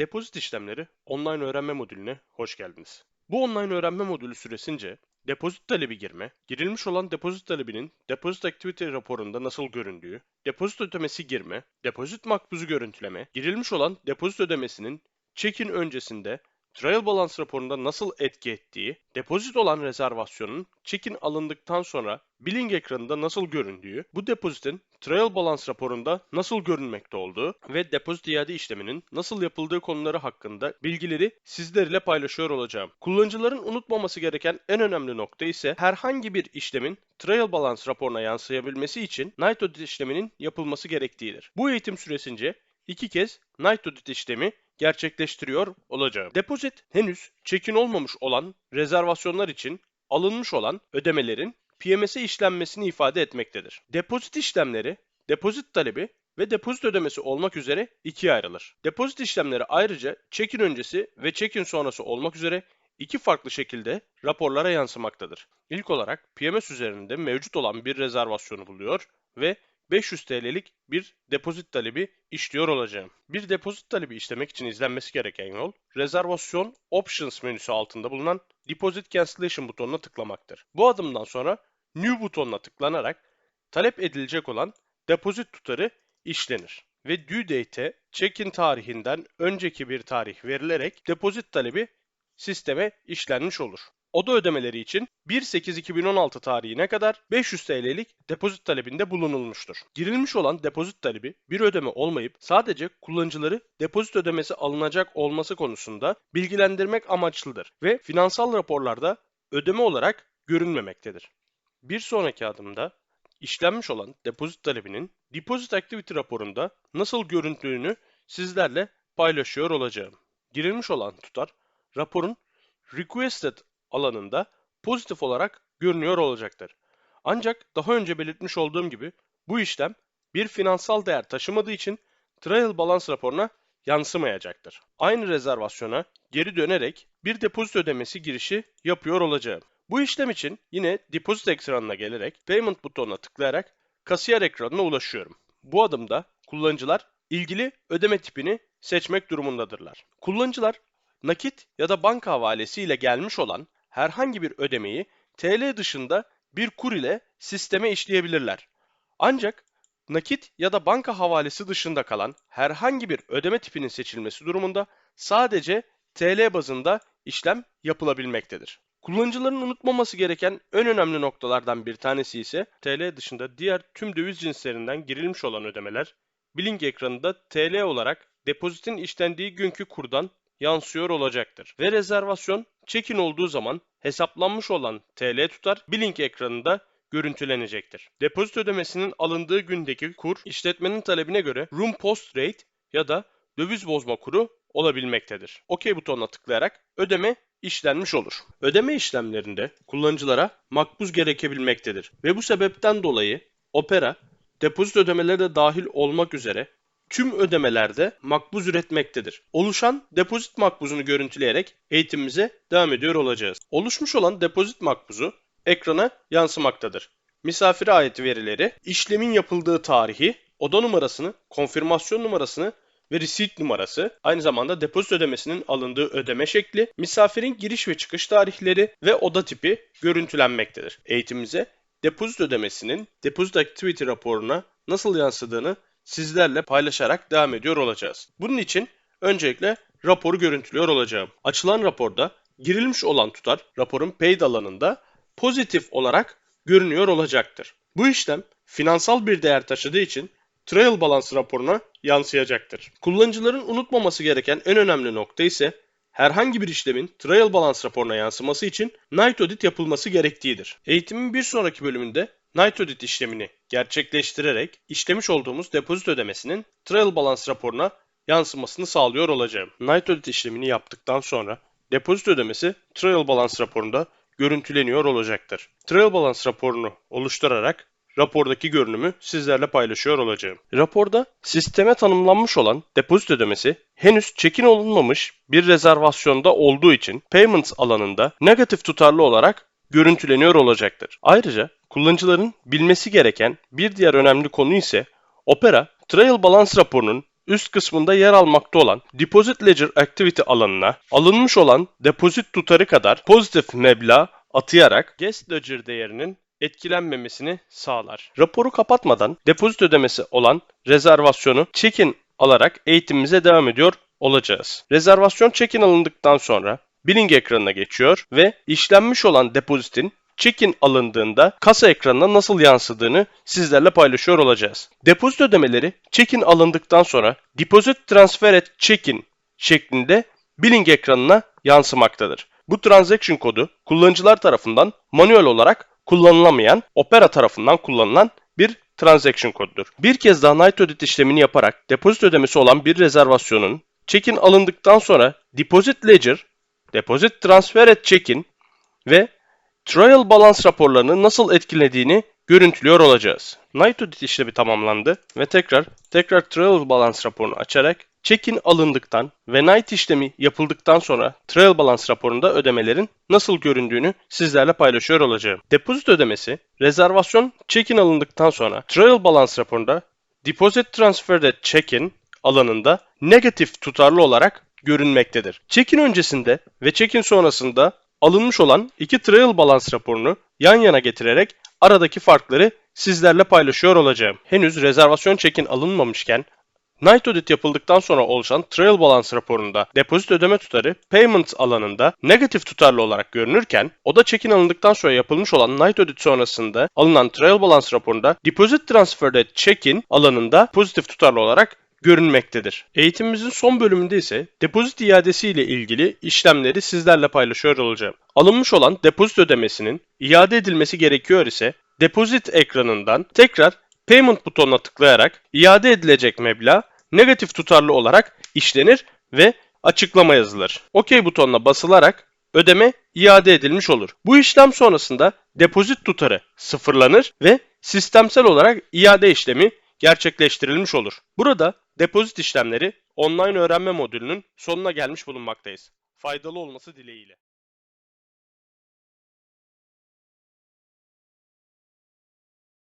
Depozit işlemleri online öğrenme modülüne hoş geldiniz. Bu online öğrenme modülü süresince depozit talebi girme, girilmiş olan depozit talebinin Deposit Activity raporunda nasıl göründüğü, depozit ödemesi girme, depozit makbuzu görüntüleme, girilmiş olan depozit ödemesinin check-in öncesinde Trial Balance raporunda nasıl etki ettiği, depozit olan rezervasyonun check-in alındıktan sonra billing ekranında nasıl göründüğü, bu depozitin Trial Balance raporunda nasıl görünmekte olduğu ve depozit iade işleminin nasıl yapıldığı konuları hakkında bilgileri sizlerle paylaşıyor olacağım. Kullanıcıların unutmaması gereken en önemli nokta ise herhangi bir işlemin Trial Balance raporuna yansıyabilmesi için Night işleminin yapılması gerektiğidir. Bu eğitim süresince iki kez Night Audit işlemi gerçekleştiriyor olacağım. Depozit henüz check-in olmamış olan rezervasyonlar için alınmış olan ödemelerin PMS'e işlenmesini ifade etmektedir. Depozit işlemleri, depozit talebi ve depozit ödemesi olmak üzere ikiye ayrılır. Depozit işlemleri ayrıca check-in öncesi ve check-in sonrası olmak üzere iki farklı şekilde raporlara yansımaktadır. İlk olarak PMS üzerinde mevcut olan bir rezervasyonu buluyor ve 500 TL'lik bir depozit talebi işliyor olacağım. Bir depozit talebi işlemek için izlenmesi gereken yol, rezervasyon options menüsü altında bulunan deposit cancellation butonuna tıklamaktır. Bu adımdan sonra new butonuna tıklanarak talep edilecek olan depozit tutarı işlenir ve due date'e check-in tarihinden önceki bir tarih verilerek depozit talebi sisteme işlenmiş olur. Oda ödemeleri için 1.8.2016 tarihine kadar 500 TL'lik depozit talebinde bulunulmuştur. Girilmiş olan depozit talebi bir ödeme olmayıp sadece kullanıcıları depozit ödemesi alınacak olması konusunda bilgilendirmek amaçlıdır ve finansal raporlarda ödeme olarak görünmemektedir. Bir sonraki adımda işlenmiş olan depozit talebinin Deposit Activity raporunda nasıl görüntüğünü sizlerle paylaşıyor olacağım. Girilmiş olan tutar raporun Requested alanında pozitif olarak görünüyor olacaktır. Ancak daha önce belirtmiş olduğum gibi bu işlem bir finansal değer taşımadığı için Trial Balance raporuna yansımayacaktır. Aynı rezervasyona geri dönerek bir depozit ödemesi girişi yapıyor olacağım. Bu işlem için yine Deposit ekranına gelerek Payment butonuna tıklayarak kasiyer ekranına ulaşıyorum. Bu adımda kullanıcılar ilgili ödeme tipini seçmek durumundadırlar. Kullanıcılar nakit ya da banka havalesi ile gelmiş olan herhangi bir ödemeyi TL dışında bir kur ile sisteme işleyebilirler. Ancak nakit ya da banka havalesi dışında kalan herhangi bir ödeme tipinin seçilmesi durumunda sadece TL bazında işlem yapılabilmektedir. Kullanıcıların unutmaması gereken en önemli noktalardan bir tanesi ise TL dışında diğer tüm döviz cinslerinden girilmiş olan ödemeler billing ekranında TL olarak depozitin işlendiği günkü kurdan yansıyor olacaktır. Ve rezervasyon check-in olduğu zaman hesaplanmış olan TL tutar billing ekranında görüntülenecektir. Depozit ödemesinin alındığı gündeki kur işletmenin talebine göre room post rate ya da döviz bozma kuru olabilmektedir. OK butonuna tıklayarak ödeme işlenmiş olur. Ödeme işlemlerinde kullanıcılara makbuz gerekebilmektedir ve bu sebepten dolayı Opera depozit ödemeleri de dahil olmak üzere tüm ödemelerde makbuz üretmektedir. Oluşan depozit makbuzunu görüntüleyerek eğitimimize devam ediyor olacağız. Oluşmuş olan depozit makbuzu ekrana yansımaktadır. Misafire ait verileri, işlemin yapıldığı tarihi, oda numarasını, konfirmasyon numarasını ve receipt numarası, aynı zamanda depozit ödemesinin alındığı ödeme şekli, misafirin giriş ve çıkış tarihleri ve oda tipi görüntülenmektedir. Eğitimimize depozit ödemesinin depozit activity raporuna nasıl yansıdığını sizlerle paylaşarak devam ediyor olacağız. Bunun için öncelikle raporu görüntülüyor olacağım. Açılan raporda girilmiş olan tutar raporun paid alanında pozitif olarak görünüyor olacaktır. Bu işlem finansal bir değer taşıdığı için Trial Balance raporuna yansıyacaktır. Kullanıcıların unutmaması gereken en önemli nokta ise herhangi bir işlemin Trial Balance raporuna yansıması için Night Audit yapılması gerektiğidir. Eğitimin bir sonraki bölümünde Night Audit işlemini gerçekleştirerek işlemiş olduğumuz depozit ödemesinin Trial Balance raporuna yansımasını sağlıyor olacağım. Night Audit işlemini yaptıktan sonra depozit ödemesi Trial Balance raporunda görüntüleniyor olacaktır. Trial Balance raporunu oluşturarak rapordaki görünümü sizlerle paylaşıyor olacağım. Raporda sisteme tanımlanmış olan depozit ödemesi henüz check-in olunmamış bir rezervasyonda olduğu için Payments alanında negatif tutarlı olarak görüntüleniyor olacaktır. Ayrıca kullanıcıların bilmesi gereken bir diğer önemli konu ise Opera Trial Balance raporunun üst kısmında yer almakta olan Deposit Ledger Activity alanına alınmış olan depozit tutarı kadar pozitif meblağ atayarak Guest Ledger değerinin etkilenmemesini sağlar. Raporu kapatmadan depozit ödemesi olan rezervasyonu check-in alarak eğitimimize devam ediyor olacağız. Rezervasyon check-in alındıktan sonra billing ekranına geçiyor ve işlenmiş olan depozitin check-in alındığında kasa ekranına nasıl yansıdığını sizlerle paylaşıyor olacağız. Depozit ödemeleri check-in alındıktan sonra deposit transfer et check-in şeklinde billing ekranına yansımaktadır. Bu transaction kodu kullanıcılar tarafından manuel olarak kullanılamayan, Opera tarafından kullanılan bir transaction kodudur. Bir kez daha Night Audit işlemini yaparak depozit ödemesi olan bir rezervasyonun check-in alındıktan sonra Deposit Ledger, Deposit Transfer et Check-in ve Trial Balance raporlarını nasıl etkilediğini görüntülüyor olacağız. Night Audit işlemi tamamlandı ve tekrar tekrar Trial Balance raporunu açarak check-in alındıktan ve Night işlemi yapıldıktan sonra Trial Balance raporunda ödemelerin nasıl göründüğünü sizlerle paylaşıyor olacağım. Depozit ödemesi, rezervasyon check-in alındıktan sonra Trial Balance raporunda Deposit Transferred at Check-in alanında negatif tutarlı olarak görünmektedir. Check-in öncesinde ve check-in sonrasında alınmış olan iki Trial Balance raporunu yan yana getirerek aradaki farkları sizlerle paylaşıyor olacağım. Henüz rezervasyon check-in alınmamışken Night Audit yapıldıktan sonra oluşan Trial Balance raporunda depozit ödeme tutarı Payment alanında negatif tutarlı olarak görünürken o da check-in alındıktan sonra yapılmış olan Night Audit sonrasında alınan Trial Balance raporunda Deposit Transfer'de check-in alanında pozitif tutarlı olarak görünmektedir. Eğitimimizin son bölümünde ise depozit iadesi ile ilgili işlemleri sizlerle paylaşıyor olacağım. Alınmış olan depozit ödemesinin iade edilmesi gerekiyor ise depozit ekranından tekrar Payment butonuna tıklayarak iade edilecek meblağ negatif tutarlı olarak işlenir ve açıklama yazılır. OK butonuna basılarak ödeme iade edilmiş olur. Bu işlem sonrasında depozit tutarı sıfırlanır ve sistemsel olarak iade işlemi gerçekleştirilmiş olur. Burada depozit işlemleri online öğrenme modülünün sonuna gelmiş bulunmaktayız. Faydalı olması dileğiyle.